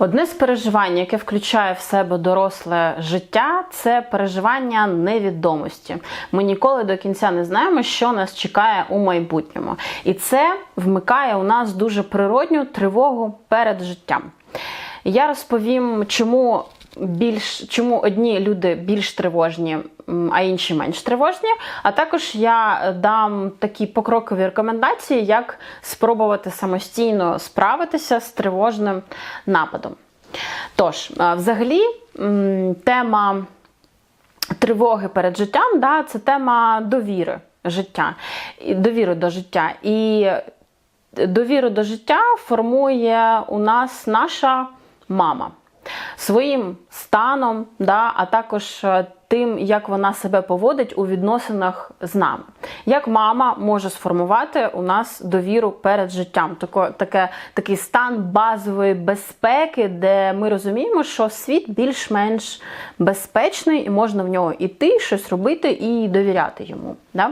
Одне з переживань, яке включає в себе доросле життя, це переживання невідомості. Ми ніколи до кінця не знаємо, що нас чекає у майбутньому. І це вмикає у нас дуже природню тривогу перед життям. Я розповім, чому більш чому одні люди більш тривожні, а інші менш тривожні. А також я дам такі покрокові рекомендації, як спробувати самостійно справитися з тривожним нападом. Тож, взагалі, тема тривоги перед життям, да, це тема довіри життя, довіри до життя. І довіру до життя формує у нас наша мама своїм станом, да, а також е, тим, як вона себе поводить у відносинах з нами. Як мама може сформувати у нас довіру перед життям, Тако, таке, такий стан базової безпеки, де ми розуміємо, що світ більш-менш безпечний і можна в нього іти, щось робити і довіряти йому. Да?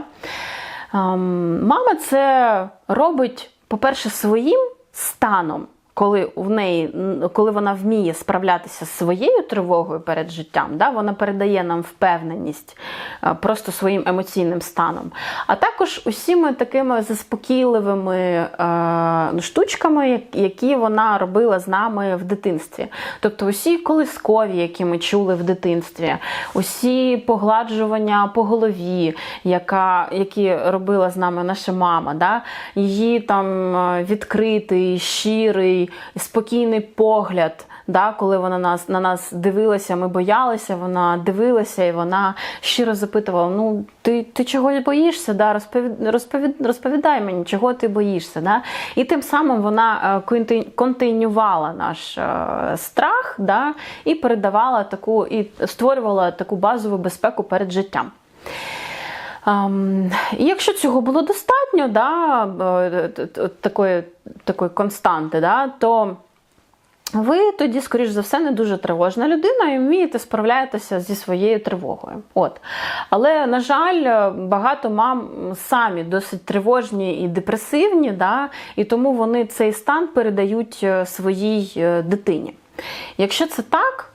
Ем, Мама це робить, по-перше, своїм станом, коли в неї, коли вона вміє справлятися з своєю тривогою перед життям, да, вона передає нам впевненість е, просто своїм емоційним станом. А також усіми такими заспокійливими е, штучками, які вона робила з нами в дитинстві. Тобто усі колискові, які ми чули в дитинстві, усі погладжування по голові, яка, які робила з нами наша мама, да? її там е, відкритий, щирий, спокійний погляд. Да, коли вона нас на нас дивилася, ми боялися, вона дивилася і вона щиро запитувала: Ну, ти, ти чогось боїшся? Да? Розповід, розповід, розповідай мені, чого ти боїшся. Да? І тим самим вона е, континювала наш е, страх да? і передавала таку, і створювала таку базову безпеку перед життям. І якщо цього було достатньо, да, е, такої, такої константи, да, то ви тоді, скоріш за все, не дуже тривожна людина і вмієте справляєтеся зі своєю тривогою. От. Але, на жаль, багато мам самі досить тривожні і депресивні, да, і тому вони цей стан передають е, своїй е, дитині. Якщо це так,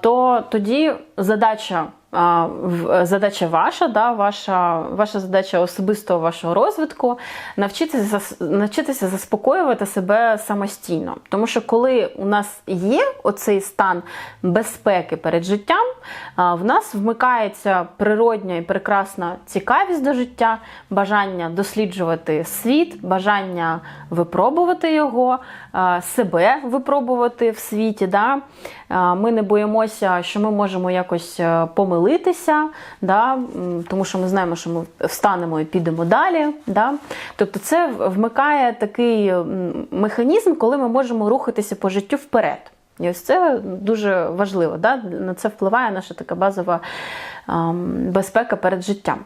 то тоді задача. Задача ваша, да, ваша, ваша задача особистого вашого розвитку навчитися, навчитися заспокоювати себе самостійно. Тому що коли у нас є оцей стан безпеки перед життям, в нас вмикається природня і прекрасна цікавість до життя, бажання досліджувати світ, бажання випробувати його, себе випробувати в світі. Да? А, Ми не боїмося, що ми можемо якось е, помилитися, да? тому що ми знаємо, що ми встанемо і підемо далі. Да? Тобто це вмикає такий механізм, коли ми можемо рухатися по життю вперед. І ось це дуже важливо. Да? На це впливає наша така базова ем, безпека перед життям.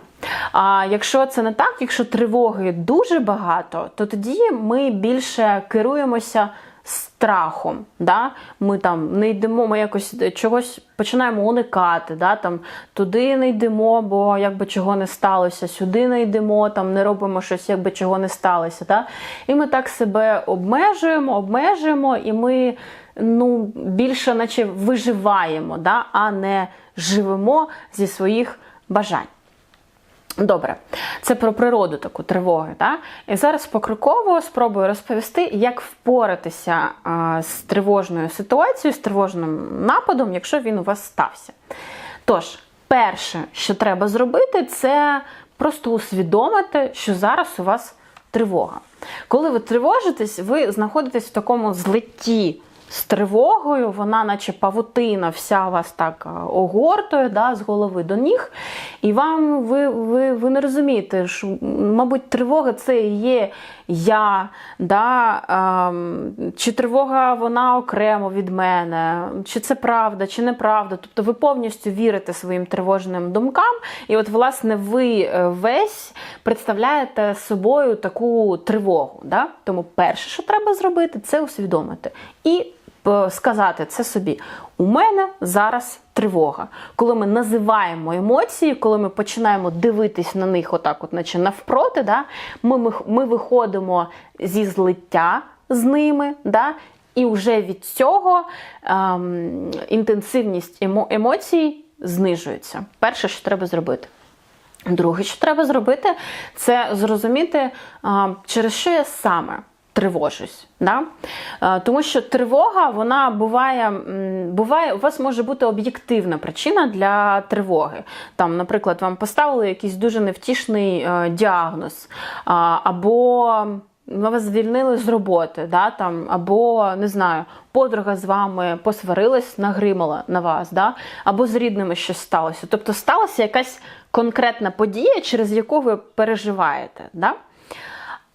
А якщо це не так, якщо тривоги дуже багато, то тоді ми більше керуємося страхом. Да? Ми там не йдемо, ми якось чогось починаємо уникати, да? там, туди не йдемо, бо якби чого не сталося, сюди не йдемо, там, не робимо щось, якби чого не сталося. Да? І ми так себе обмежуємо, обмежуємо, і ми ну, більше наче виживаємо, да? а не живемо зі своїх бажань. Добре, це про природу таку тривоги. Да? І зараз покроково спробую розповісти, як впоратися а, з тривожною ситуацією, з тривожним нападом, якщо він у вас стався. Тож, перше, що треба зробити, це просто усвідомити, що зараз у вас тривога. Коли ви тривожитесь, ви знаходитесь в такому злитті з тривогою, вона, наче павутина, вся вас так огортує да, з голови до ніг. І вам ви, ви, ви не розумієте, що, мабуть, тривога це є я, да, ем, чи тривога вона окремо від мене, чи це правда, чи неправда. Тобто ви повністю вірите своїм тривожним думкам, і от, власне, ви е, весь представляєте собою таку тривогу. Да? Тому перше, що треба зробити, це усвідомити. І е, сказати це собі: у мене зараз тривога. Коли ми називаємо емоції, коли ми починаємо дивитись на них, отак, от, наче навпроти, да, ми, ми, ми виходимо зі злиття з ними, да, І вже від цього ем, інтенсивність емо- емоцій знижується. Перше, що треба зробити. Друге, що треба зробити, це зрозуміти, а, через що я саме тривожусь. Да? Тому що тривога, вона буває, буває, у вас може бути об'єктивна причина для тривоги. Там, наприклад, вам поставили якийсь дуже невтішний е, діагноз, або ми вас звільнили з роботи, да, там, або не знаю, подруга з вами посварилась, нагримала на вас, да, або з рідними щось сталося. Тобто сталася якась конкретна подія, через яку ви переживаєте. Да?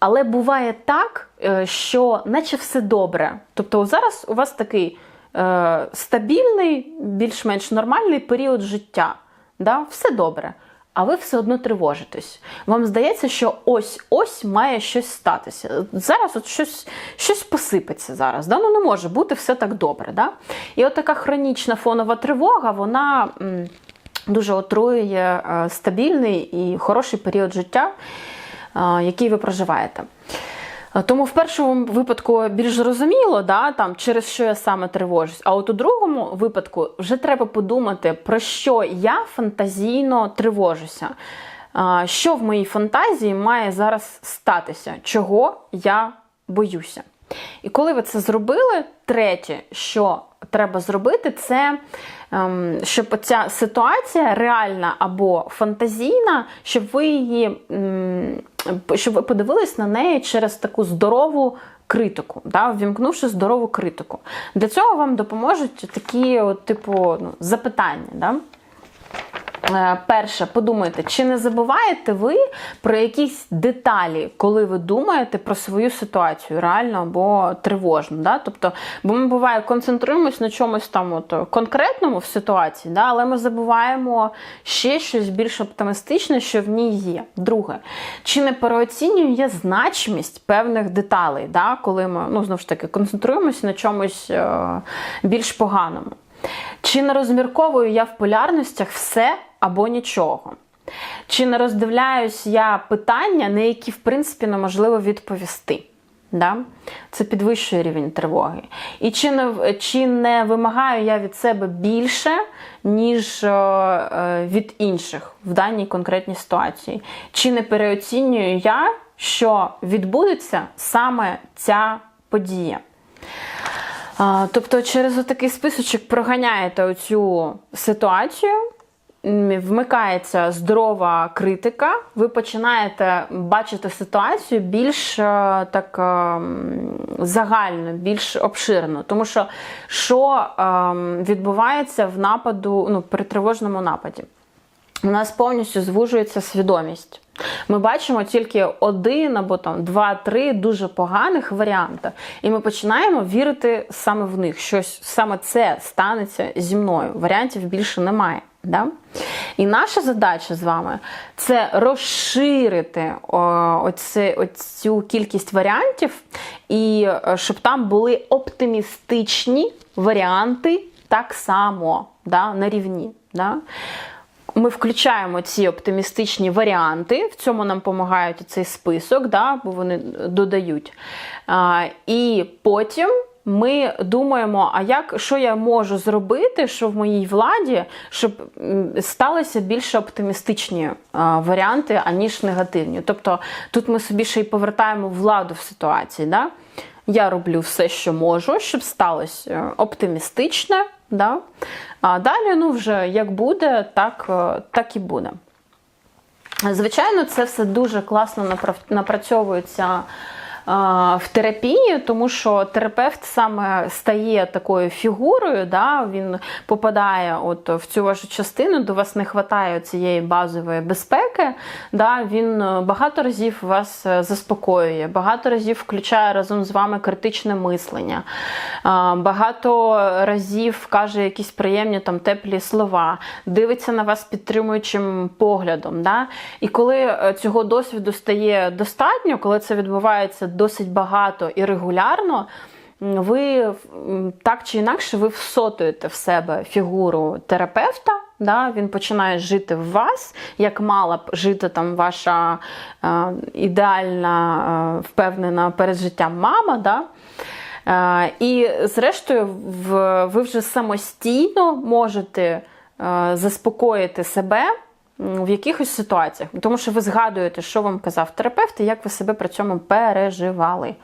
Але буває так, е, що наче все добре. Тобто зараз у вас такий е, стабільний, більш-менш нормальний період життя. Да? Все добре. А ви все одно тривожитесь. Вам здається, що ось-ось має щось статися. Зараз от щось щось посипеться зараз. Да? Ну не може бути все так добре. Да? І от така хронічна фонова тривога, вона дуже отруює е, стабільний і хороший період життя, який ви проживаєте. Е, Тому в першому випадку більш зрозуміло, да, там, через що я саме тривожусь. А от у другому випадку вже треба подумати, про що я фантазійно тривожуся. Що в моїй фантазії має зараз статися, чого я боюся. І коли ви це зробили, третє, що треба зробити, це ем, щоб ця ситуація реальна або фантазійна, щоб ви її щоб ви подивились на неї через таку здорову критику, да, ввімкнувши здорову критику. Для цього вам допоможуть такі, от, типу, ну, запитання. Да? Е, Перше, подумайте, чи не забуваєте ви про якісь деталі, коли ви думаєте про свою ситуацію, реально або тривожну. Да? Тобто, бо ми буває концентруємось на чомусь там от конкретному в ситуації, да? але ми забуваємо ще щось більш оптимістичне, що в ній є. Друге, чи не переоцінюю я значимість певних деталей, да? коли ми ну, знову ж таки концентруємося на чомусь е, більш поганому. Чи не розмірковую я в полярностях все або нічого? Чи не роздивляюсь я питання, на які, в принципі, неможливо відповісти? Да? Це підвищує рівень тривоги. І чи не, чи не вимагаю я від себе більше, ніж е, е, від інших в даній конкретній ситуації? Чи не переоцінюю я, що відбудеться саме ця подія? А, Тобто, через отакий списочок проганяєте оцю ситуацію, вмикається здорова критика, ви починаєте бачити ситуацію більш е, так е, загально, більш обширно. Тому що що е, відбувається в нападу, ну, при тривожному нападі? У нас повністю звужується свідомість. Ми бачимо тільки один або там два-три дуже поганих варіанти, і ми починаємо вірити саме в них. Щось саме це станеться зі мною. Варіантів більше немає. Да? І наша задача з вами це розширити о, оце, оцю кількість варіантів, і е, щоб там були оптимістичні варіанти так само да, на рівні. Да? Ми включаємо ці оптимістичні варіанти, в цьому нам допомагають цей список, да, бо вони додають. А, І потім ми думаємо, а як що я можу зробити, що в моїй владі, щоб сталися більше оптимістичні варіанти, аніж негативні. Тобто тут ми собі ще й повертаємо владу в ситуації. Да? Я роблю все, що можу, щоб сталося оптимістичне. Да? А далі, ну вже як буде, так, е, так і буде. Звичайно, це все дуже класно напрацьовується е, в терапії, тому що терапевт саме стає такою фігурою, да, він попадає от в цю вашу частину, до вас не вистачає цієї базової безпеки. Да, Він е, багато разів вас е, заспокоює, багато разів включає разом з вами критичне мислення, багато разів каже якісь приємні там теплі слова, дивиться на вас підтримуючим поглядом. Да? І коли е, цього досвіду стає достатньо, коли це відбувається досить багато і регулярно. Ви так чи інакше ви всотуєте в себе фігуру терапевта. Да, він починає жити в вас, як мала б жити там ваша е, ідеальна, е, впевнена перед життям мама. Да? Е, І, зрештою, в- ви вже самостійно можете е, заспокоїти себе в якихось ситуаціях, тому що ви згадуєте, що вам казав терапевт, і як ви себе при цьому переживали.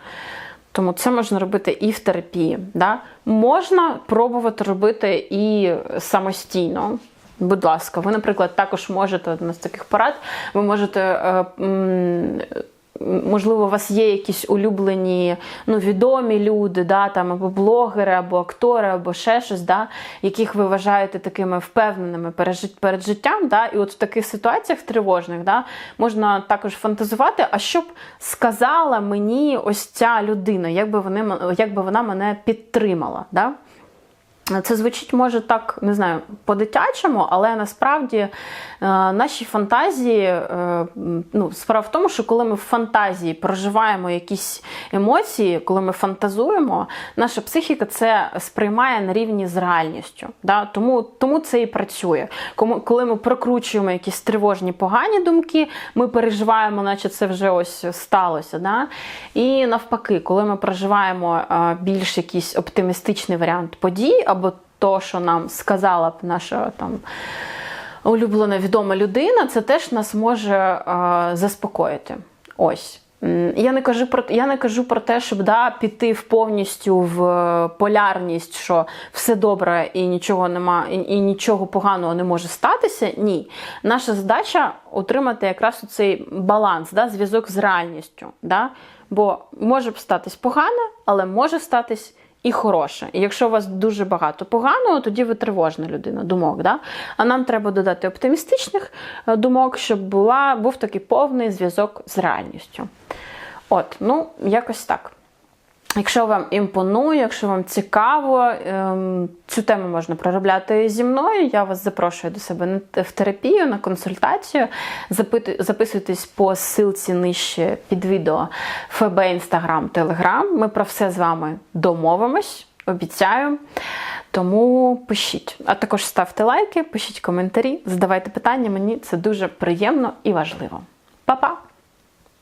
Тому це можна робити і в терапії. Да? Можна пробувати робити і самостійно. Будь ласка, ви, наприклад, також можете одна з таких порад, ви можете. е, Можливо, у вас є якісь улюблені, ну, відомі люди, да, там, або блогери, або актори, або ще щось, да, яких ви вважаєте такими впевненими перед, жит- перед життям. Да, і от в таких ситуаціях тривожних да, можна також фантазувати, а що б сказала мені ось ця людина, як би, вони, як би вона мене підтримала. Да? Це звучить може так, не знаю, по-дитячому, але насправді е, наші фантазії, е, ну, справа в тому, що коли ми в фантазії проживаємо якісь емоції, коли ми фантазуємо, наша психіка це сприймає на рівні з реальністю. Да? Тому, тому це і працює. Коли ми прокручуємо якісь тривожні погані думки, ми переживаємо, наче це вже ось сталося. Да? І навпаки, коли ми проживаємо е, більш якийсь оптимістичний варіант подій, або то, що нам сказала б наша там. Улюблена відома людина, це теж нас може е, заспокоїти. Ось. Я не кажу про я не кажу про те, щоб да, піти в повністю в е, полярність, що все добре і нічого нема, і, і нічого поганого не може статися. Ні. Наша задача отримати якраз цей баланс, да, зв'язок з реальністю. Да? Бо може б статись погане, але може статись і хороше. І якщо у вас дуже багато поганого, тоді ви тривожна людина, думок. Да? А нам треба додати оптимістичних е, думок, щоб була, був такий повний зв'язок з реальністю. От, ну, якось так. Якщо вам імпонує, якщо вам цікаво, ем, цю тему можна проробляти зі мною. Я вас запрошую до себе в терапію, на консультацію. Записуйтесь по ссылці нижче під відео ФБ, Інстаграм, Телеграм. Ми про все з вами домовимось, обіцяю. Тому пишіть. А також ставте лайки, пишіть коментарі, задавайте питання. Мені це дуже приємно і важливо. Па-па!